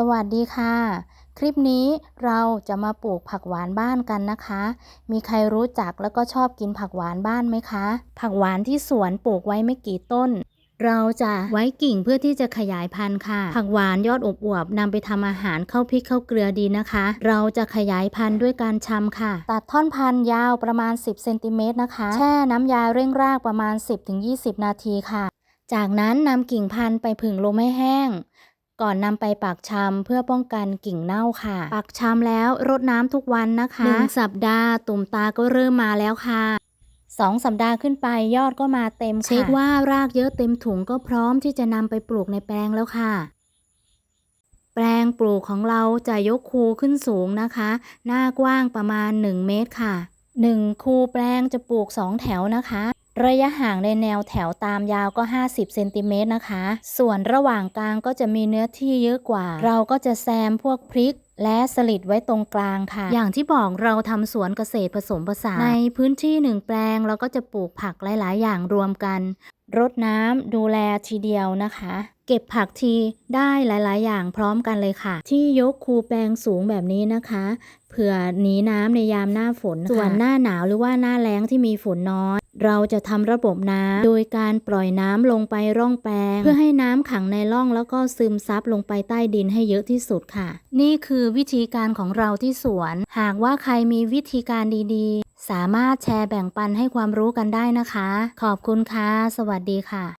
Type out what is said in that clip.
สวัสดีค่ะ คลิปนี้เราจะมาปลูกผักหวานบ้านกันนะคะ มีใครรู้จักแล้วก็ชอบกินผักหวานบ้านไหมคะ ผักหวานที่สวนปลูกไว้ไม่กี่ต้น เราจะไว้กิ่งเพื่อที่จะขยายพันธุ์ค่ะ ผักหวานยอดอบอวบนำไปทำอาหารเข้าพริกเข้าเกลือดีนะคะ เราจะขยายพันธุ์ด้วยการชำค่ะ ตัดท่อนพันธุ์ยาวประมาณ 10เซนติเมตรนะคะ แช่น้ำยาเร่งรากประมาณ 10-20 นาทีค่ะ จากนั้นนำกิ่งพันธุ์ไปผึ่งลมให้แห้ง ก่อนนำไปปักชำเพื่อป้องกันกิ่งเน่าค่ะ ปักชำแล้วรดน้ำทุกวันนะคะหนึ่งสัปดาห์ตุ่มตาก็เริ่มมาแล้วค่ะสองสัปดาห์ขึ้นไปยอดก็มาเต็มค่ะเช็คว่ารากเยอะเต็มถุงก็พร้อมที่จะนำไปปลูกในแปลงแล้วค่ะ แปลงปลูกของเราจะยกคูขึ้นสูงนะคะ หน้ากว้างประมาณ 1 เมตรค่ะ 1 คูแปลงจะปลูก 2 แถวนะคะ ระยะห่างในแนวแถวตามยาวก็ 50เซนติเมตรนะคะ ส่วนระหว่างกลางก็จะมีเนื้อที่เยอะกว่า เราก็จะแซมพวกพริกและสลิดไว้ตรงกลางค่ะ อย่างที่บอกเราทำสวนเกษตรผสมผสาน ในพื้นที่หนึ่งแปลงเราก็จะปลูกผักหลาย ๆ อย่างรวมกัน รดน้ำดูแลทีเดียวนะคะ เก็บผักทีได้หลาย ๆ อย่างพร้อมกันเลยค่ะ ที่ยกคูแปลงสูงแบบนี้นะคะ เผื่อหนีน้ำในยามหน้าฝน ส่วนหน้าหนาวหรือว่าหน้าแล้งที่มีฝนน้อย เราจะทำระบบน้ำโดยการปล่อยน้ำลงไปร่องแปลง เพื่อให้น้ำขังในร่องแล้วก็ซึมซับลงไปใต้ดินให้เยอะที่สุดค่ะ นี่คือวิธีการของเราที่สวน หากว่าใครมีวิธีการดีๆ สามารถแชร์แบ่งปันให้ความรู้กันได้นะคะ ขอบคุณค่ะ สวัสดีค่ะ